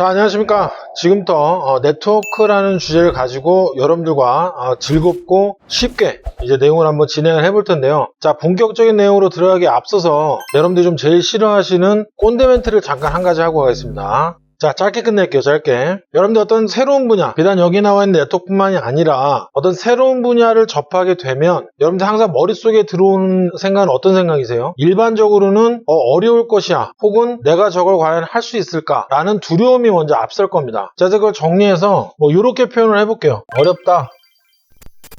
자, 안녕하십니까. 지금부터 어, 네트워크라는 주제를 가지고 여러분들과 어, 즐겁고 쉽게 이제 내용을 한번 진행을 해볼 텐데요. 자, 본격적인 내용으로 들어가기 앞서서 여러분들이 좀 제일 싫어하시는 꼰대 멘트를 잠깐 한 가지 하고 가겠습니다. 자, 짧게 끝낼게요, 짧게. 여러분들 어떤 새로운 분야, 비단 여기 나와 있는 네트워크뿐만이 아니라 어떤 새로운 분야를 접하게 되면 여러분들 항상 머릿속에 들어오는 생각은 어떤 생각이세요? 일반적으로는 어, 려울 것이야, 혹은 내가 저걸 과연 할 수 있을까? 라는 두려움이 먼저 앞설 겁니다. 자, 그걸 정리해서 뭐 이렇게 표현을 해볼게요. 어렵다.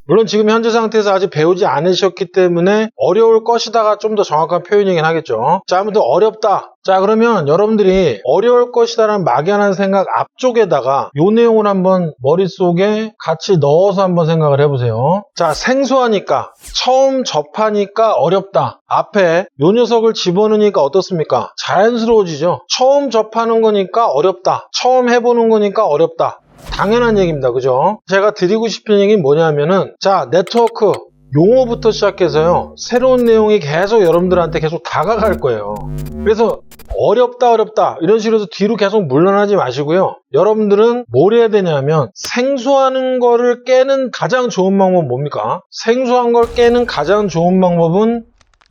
물론 지금 현재 상태에서 아직 배우지 않으셨기 때문에 어려울 것이다가 좀 더 정확한 표현이긴 하겠죠. 자, 아무튼 어렵다. 자, 그러면 여러분들이 어려울 것이다라는 막연한 생각 앞쪽에다가 요 내용을 한번 머릿속에 같이 넣어서 한번 생각을 해보세요. 자, 생소하니까, 처음 접하니까 어렵다. 앞에 요 녀석을 집어넣으니까 어떻습니까? 자연스러워지죠? 처음 접하는 거니까 어렵다. 처음 해보는 거니까 어렵다. 당연한 얘기입니다. 그죠? 제가 드리고 싶은 얘기는 뭐냐면은 자 네트워크 용어부터 시작해서요. 새로운 내용이 계속 여러분들한테 계속 다가갈 거예요. 그래서 어렵다 어렵다 이런 식으로 뒤로 계속 물러나지 마시고요. 여러분들은 뭘 해야 되냐면 생소하는 거를 깨는 가장 좋은 방법은 뭡니까? 생소한 걸 깨는 가장 좋은 방법은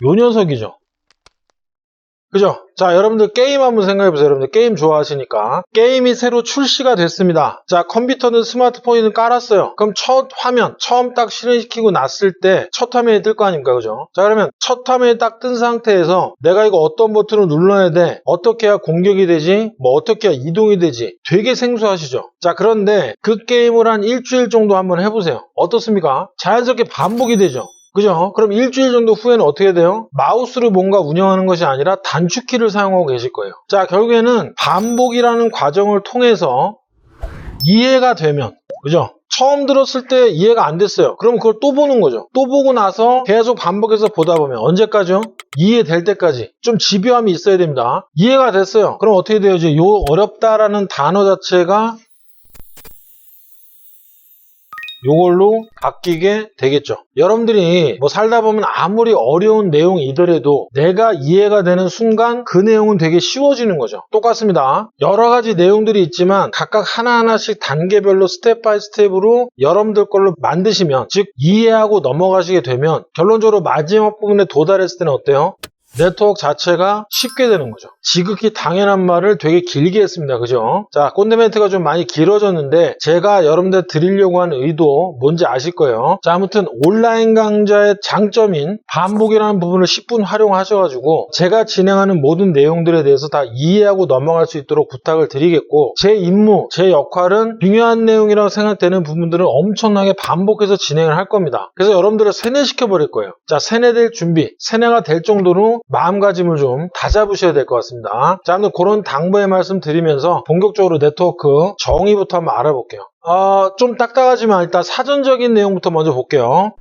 요 녀석이죠 그죠? 자, 여러분들 게임 한번 생각해보세요. 여러분들 게임 좋아하시니까. 게임이 새로 출시가 됐습니다. 자, 컴퓨터는 스마트폰이든 깔았어요. 그럼 첫 화면, 처음 딱 실행시키고 났을 때 첫 화면이 뜰 거 아닙니까? 그죠? 자, 그러면 첫 화면이 딱 뜬 상태에서 내가 이거 어떤 버튼을 눌러야 돼? 어떻게 해야 공격이 되지? 뭐 어떻게 해야 이동이 되지? 되게 생소하시죠? 자, 그런데 그 게임을 한 일주일 정도 한번 해보세요. 어떻습니까? 자연스럽게 반복이 되죠? 그죠? 그럼 일주일 정도 후에는 어떻게 돼요? 마우스로 뭔가 운영하는 것이 아니라 단축키를 사용하고 계실 거예요. 자, 결국에는 반복이라는 과정을 통해서 이해가 되면, 그죠? 처음 들었을 때 이해가 안 됐어요. 그럼 그걸 또 보는 거죠. 또 보고 나서 계속 반복해서 보다 보면 언제까지요? 이해될 때까지 좀 집요함이 있어야 됩니다. 이해가 됐어요. 그럼 어떻게 돼요? 이제 요 어렵다라는 단어 자체가 요걸로 바뀌게 되겠죠. 여러분들이 뭐 살다 보면 아무리 어려운 내용이더라도 내가 이해가 되는 순간 그 내용은 되게 쉬워지는 거죠. 똑같습니다. 여러 가지 내용들이 있지만 각각 하나하나씩 단계별로 스텝 바이 스텝으로 여러분들 걸로 만드시면 즉 이해하고 넘어가시게 되면 결론적으로 마지막 부분에 도달했을 때는 어때요? 네트워크 자체가 쉽게 되는 거죠. 지극히 당연한 말을 되게 길게 했습니다. 그죠? 자, 꼰대 멘트가 좀 많이 길어졌는데 제가 여러분들 드리려고 하는 의도 뭔지 아실 거예요. 자, 아무튼 온라인 강좌의 장점인 반복이라는 부분을 10분 활용하셔가지고 제가 진행하는 모든 내용들에 대해서 다 이해하고 넘어갈 수 있도록 부탁을 드리겠고 제 임무, 제 역할은 중요한 내용이라고 생각되는 부분들은 엄청나게 반복해서 진행을 할 겁니다. 그래서 여러분들을 세뇌시켜 버릴 거예요. 자, 세뇌될 준비, 세뇌가 될 정도로 마음가짐을 좀 다잡으셔야 될 것 같습니다. 자, 아무튼 그런 당부의 말씀 드리면서 본격적으로 네트워크 정의부터 한번 알아볼게요. 어, 좀 딱딱하지만 일단 사전적인 내용부터 먼저 볼게요.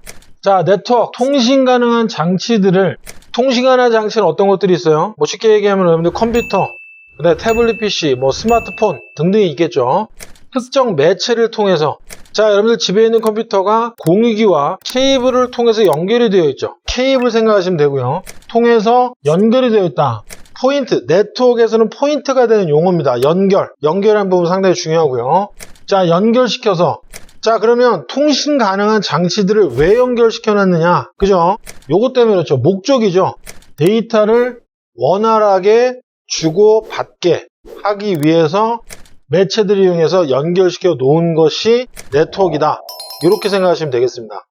자, 네트워크, 통신 가능한 장치들을, 통신 가능한 장치는 어떤 것들이 있어요? 뭐 쉽게 얘기하면 여러분들 컴퓨터, 그다음에 태블릿 PC, 뭐 스마트폰 등등이 있겠죠. 특정 매체를 통해서 자 여러분들 집에 있는 컴퓨터가 공유기와 케이블을 통해서 연결이 되어 있죠 케이블 생각하시면 되고요. 통해서 연결이 되어 있다. 포인트 네트워크에서는 포인트가 되는 용어입니다. 연결. 연결한 부분 상당히 중요하고요. 자 연결시켜서. 자 그러면 통신 가능한 장치들을 왜 연결시켜 놨느냐? 그죠? 요것 때문에 그렇죠. 목적이죠. 데이터를 원활하게 주고 받게 하기 위해서 매체들을 이용해서 연결시켜 놓은 것이 네트워크이다. 이렇게 생각하시면 되겠습니다.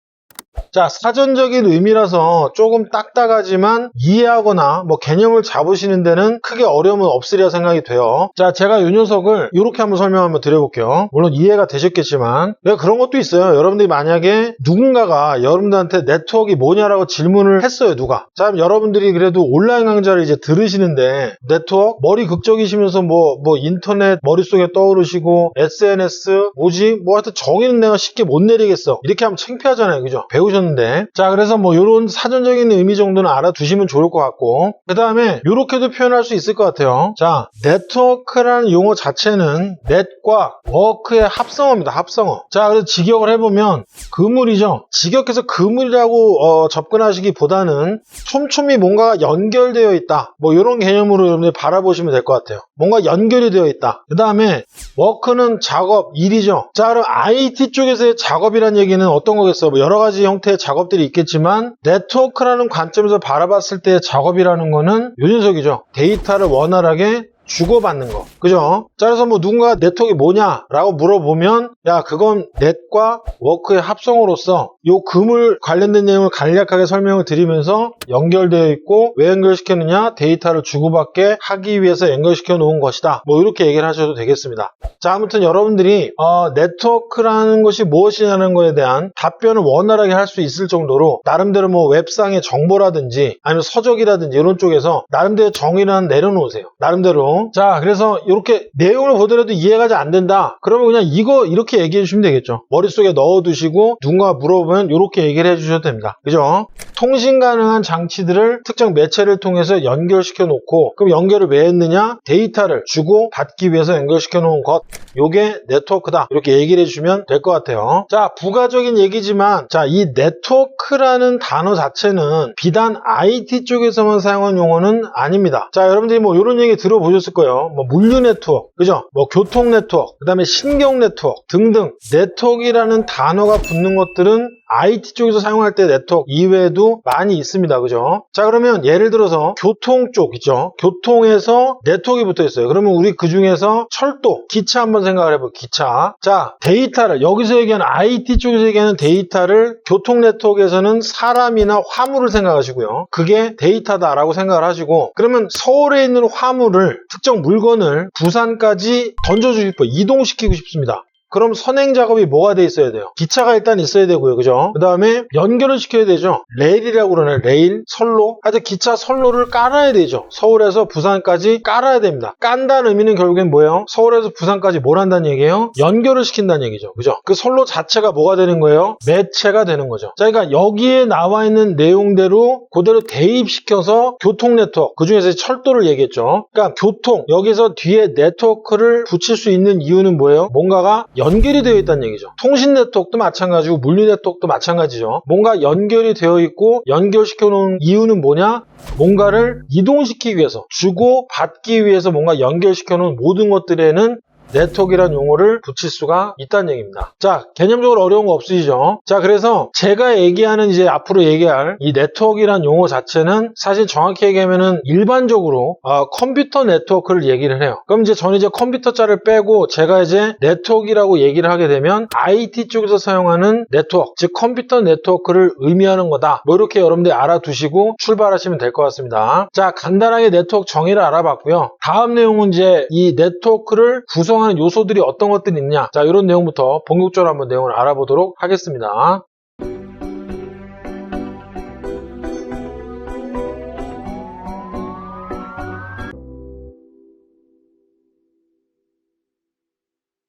자, 사전적인 의미라서 조금 딱딱하지만 이해하거나 뭐 개념을 잡으시는 데는 크게 어려움은 없으리라 생각이 돼요. 자, 제가 이 녀석을 이렇게 한번 설명 한번 드려볼게요. 물론 이해가 되셨겠지만 왜 그런 것도 있어요. 여러분들이 만약에 누군가가 여러분들한테 네트워크가 뭐냐라고 질문을 했어요. 누가. 자, 여러분들이 그래도 온라인 강좌를 이제 들으시는데 네트워크 머리 극적이시면서 뭐, 뭐 인터넷 머릿속에 떠오르시고 SNS 뭐지? 뭐 하여튼 정의는 내가 쉽게 못 내리겠어. 이렇게 하면 창피하잖아요. 그죠? 배우 배우셨는데. 자 그래서 뭐 이런 사전적인 의미 정도는 알아두시면 좋을 것 같고. 그 다음에 이렇게도 표현할 수 있을 것 같아요. 자 네트워크라는 용어 자체는 넷과 워크의 합성어입니다. 합성어. 자 그래서 직역을 해보면 그물이죠. 직역해서 그물이라고 어, 접근하시기보다는 촘촘히 뭔가 연결되어 있다. 뭐 이런 개념으로 여러분들 바라보시면 될 것 같아요. 뭔가 연결이 되어 있다. 그 다음에 워크는 작업, 일이죠. 자, 그럼 IT 쪽에서의 작업이라는 얘기는 어떤 거겠어요? 뭐 여러 가지 형태의 작업들이 있겠지만 네트워크라는 관점에서 바라봤을 때의 작업이라는 거는 요 녀석이죠. 데이터를 원활하게 주고받는 거. 그죠? 자, 그래서 뭐 누군가 네트워크가 뭐냐라고 물어보면 야, 그건 넷과 워크의 합성으로서 요 그물 관련된 내용을 간략하게 설명을 드리면서 연결되어 있고 왜 연결시켰느냐? 데이터를 주고받게 하기 위해서 연결시켜 놓은 것이다. 뭐 이렇게 얘기를 하셔도 되겠습니다. 자, 아무튼 여러분들이 어, 네트워크라는 것이 무엇이냐는 거에 대한 답변을 원활하게 할 수 있을 정도로 나름대로 뭐 웹상의 정보라든지 아니면 서적이라든지 이런 쪽에서 나름대로 정의를 내려놓으세요. 나름대로 자, 그래서 이렇게 내용을 보더라도 이해가 잘 안 된다. 그러면 그냥 이거 이렇게 얘기해 주시면 되겠죠. 머릿속에 넣어 두시고 누군가 물어보면 이렇게 얘기를 해주셔도 됩니다. 그죠? 통신 가능한 장치들을 특정 매체를 통해서 연결시켜 놓고 그럼 연결을 왜 했느냐? 데이터를 주고 받기 위해서 연결시켜 놓은 것. 요게 네트워크다. 이렇게 얘기를 해주시면 될 것 같아요. 자, 부가적인 얘기지만 자, 이 네트워크라는 단어 자체는 비단 IT 쪽에서만 사용한 용어는 아닙니다. 자, 여러분들이 뭐 이런 얘기 들어보셨을 거예요. 뭐 물류 네트워크, 그죠? 뭐 교통 네트워크, 그 다음에 신경 네트워크 등등 네트워크라는 단어가 붙는 것들은 IT 쪽에서 사용할 때 네트워크 이외에도 많이 있습니다. 그죠? 자, 그러면 예를 들어서 교통 쪽 있죠? 교통에서 네트워크가 붙어 있어요. 그러면 우리 그 중에서 철도, 기차 한번 생각을 해볼게요. 기차. 자, 데이터를 여기서 얘기하는 IT 쪽에서 얘기하는 데이터를 교통 네트워크에서는 사람이나 화물을 생각하시고요. 그게 데이터다라고 생각을 하시고 그러면 서울에 있는 화물을 특정 물건을 부산까지 던져주실 거 이동시키고 싶습니다. 그럼 선행 작업이 뭐가 돼 있어야 돼요? 기차가 일단 있어야 되고요. 그죠? 그 다음에 연결을 시켜야 되죠. 레일이라고 그러네. 레일, 선로. 하여튼 기차 선로를 깔아야 되죠. 서울에서 부산까지 깔아야 됩니다. 깐다는 의미는 결국엔 뭐예요? 서울에서 부산까지 뭘 한다는 얘기예요? 연결을 시킨다는 얘기죠. 그죠? 그 선로 자체가 뭐가 되는 거예요? 매체가 되는 거죠. 자, 그러니까 여기에 나와 있는 내용대로 그대로 대입시켜서 교통 네트워크, 그 중에서 철도를 얘기했죠. 그러니까 교통, 여기서 뒤에 네트워크를 붙일 수 있는 이유는 뭐예요? 뭔가가 연결이 되어 있다는 얘기죠. 통신 네트워크도 마찬가지고 물류 네트워크도 마찬가지죠. 뭔가 연결이 되어 있고 연결시켜 놓은 이유는 뭐냐? 뭔가를 이동시키기 위해서 주고 받기 위해서 뭔가 연결시켜 놓은 모든 것들에는 네트워크라는 용어를 붙일 수가 있다는 얘기입니다. 자, 개념적으로 어려운 거 없으시죠? 자, 그래서 제가 얘기하는 이제 앞으로 얘기할 이 네트워크라는 용어 자체는 사실 정확히 얘기하면은 일반적으로 어, 컴퓨터 네트워크를 얘기를 해요. 그럼 이제 저는 이제 컴퓨터 자를 빼고 제가 이제 네트워크라고 얘기를 하게 되면 IT 쪽에서 사용하는 네트워크, 즉 컴퓨터 네트워크를 의미하는 거다. 뭐 이렇게 여러분들이 알아두시고 출발하시면 될 것 같습니다. 자, 간단하게 네트워크 정의를 알아봤고요. 다음 내용은 이제 이 네트워크를 구성 구성하는 요소들이 어떤 것들이 있냐? 자 이런 내용부터 본격적으로 한번 내용을 알아보도록 하겠습니다